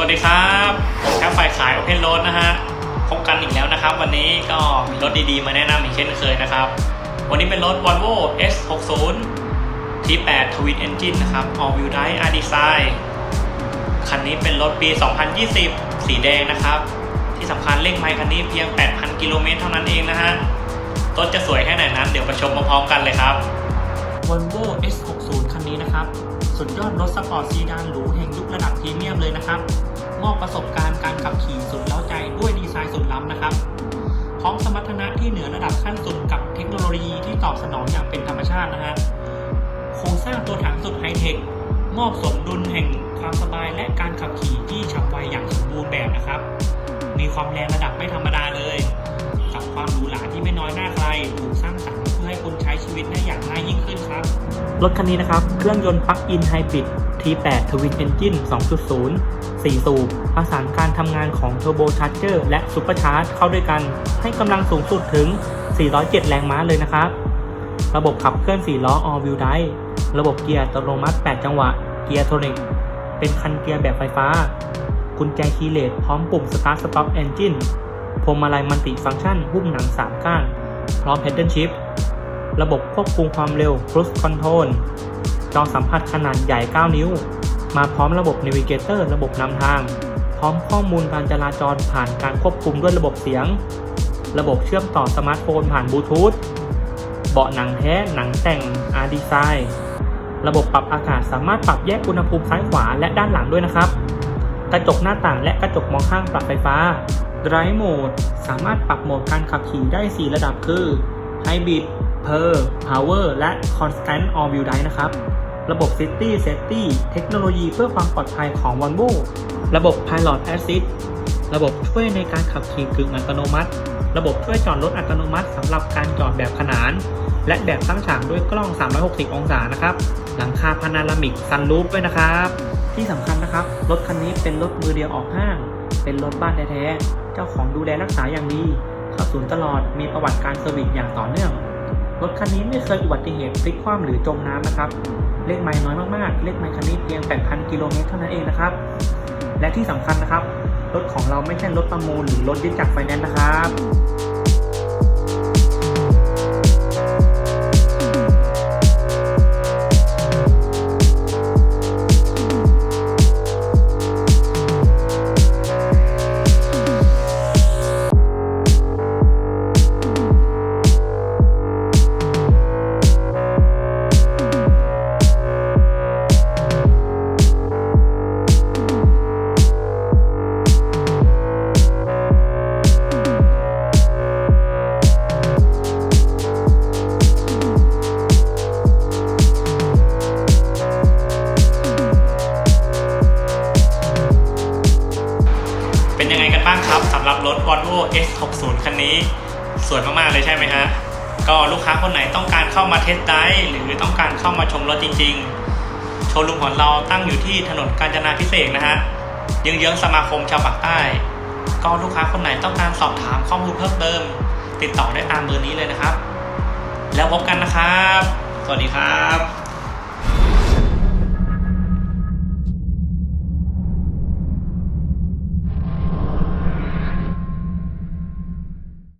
วัสดีครับผมแคปฝ่ายขาย Open Road นะฮะพบกันอีกแล้วนะครับ วันนี้ก็มีรถดีๆ มาแนะนำอีกเช่นเคยนะครับ วันนี้เป็นรถ Volvo S60 T8 Twin Engine นะครับ All Wheel Drive R Design คันนี้เป็นรถปี 2020 สีแดงนะครับ ที่สำคัญเร่งไมล์คันนี้เพียง 8,000 กิโลเมตรเท่านั้นเองนะฮะรถจะสวยแค่ไหนนั้น เดี๋ยวไปชมพร้อมๆกันเลยครับ Volvo S60 คันนี้นะครับ สุดยอดรถสปอร์ตซีดานหรูแห่งยุคระดับพรีเมียมเลยนะครับ มอบประสบการณ์การขับขี่สุดเล้าใจด้วยดีไซน์สุดล้ำนะครับ พร้อมสมรรถนะที่เหนือระดับขั้นสุดกับเทคโนโลยีที่ตอบสนองอย่างเป็นธรรมชาตินะฮะ โครงสร้างตัวถังสุดไฮเทค มอบสมดุลแห่งความสบายและการขับขี่ที่ฉับไวอย่างสมบูรณ์แบบนะครับ มีความแรงระดับไม่ธรรมดาเลย กับความหรูหราที่ไม่น้อยหน้าใครถูก วิตได้อย่างง่ายยิ่งขึ้นครับ รถคันนี้นะครับ เครื่องยนต์ปลั๊กอินไฮบริด T8 Twin Engine 2.0 4 สูบประสานการทำงานของ Turbo Charger และ Super Charge เข้าด้วยกัน ให้กำลังสูงสุดถึง 407 แรงม้าเลยนะครับ ระบบขับเคลื่อน 4 ล้อ All Wheel Drive ระบบเกียร์อัตโนมัติ 8 จังหวะ เกียร์โทนิกเป็นคันเกียร์แบบไฟฟ้า กุญแจคีย์เลสพร้อมปุ่ม Start Stop Engine พวงมาลัยมัลติฟังก์ชันหุ้มหนัง 3 ก้าน พร้อม Pedal Shift ระบบควบคุมความเร็ว Cruise Control จอสัมผัสขนาดใหญ่ 9 นิ้ว มาพร้อมระบบ Navigator ระบบนำทาง พร้อมข้อมูลการจราจรผ่านการควบคุมด้วยระบบเสียง ระบบเชื่อมต่อสมาร์ทโฟนผ่านบลูทูธ เบาะหนังแท้ หนังแต่ง R Design ระบบปรับอากาศสามารถปรับแยกอุณหภูมิซ้ายขวาและด้านหลังด้วยนะครับ กระจกหน้าต่างและกระจกมองข้างปรับไฟฟ้า Drive Mode สามารถปรับโหมดการขับขี่ได้ 4 ระดับคือ Hybrid Per Power และ Constant All Wheel Drive นะครับ ระบบ City Safety เทคโนโลยีเพื่อความปลอดภัยของ Volvo ระบบ Pilot Assist ระบบช่วยในการขับขี่กึ่งอัตโนมัติ ระบบช่วยจอดรถอัตโนมัติสำหรับการจอดแบบขนาน และแบบตั้งฉากด้วยกล้อง 360 องศานะครับ หลังคาพานารามิกซันรูฟด้วยนะครับ ที่สำคัญนะครับ รถคันนี้เป็นรถมือเดียวออกห้าง เป็นรถบ้านแท้ๆ เจ้าของดูแลรักษาอย่างดีเข้าศูนย์ตลอด มีประวัติการเซอร์วิสอย่างต่อเนื่อง รถคันนี้ไม่เคยอุบัติเหตุพลิกคว่ำหรือจมน้ำนะครับ เลขไม้น้อยมากๆ เลขไม้คันนี้เพียง 8,000 กิโลเมตรเท่านั้นเองนะครับ และที่สำคัญนะครับ รถของเราไม่ใช่รถประมูลหรือรถยึดจากไฟแนนซ์นะครับ นบ้างครับสำหรับรถ Volvo S60 คันนี้ สวยมาก ๆ เลยใช่ไหมฮะ ก็ลูกค้าคนไหนต้องการเข้ามาเทสไดร์หรือต้องการเข้ามาชมรถจริง ๆ โชว์รูมของเราตั้งอยู่ที่ถนนกาญจนาพิเศษนะฮะเยื้องๆสมาคมชาวปากใต้ ก็ลูกค้าคนไหนต้องการสอบถามข้อมูลเพิ่มเติม ติดต่อได้ตามเบอร์นี้เลยนะครับ แล้วพบกันนะครับ สวัสดีครับ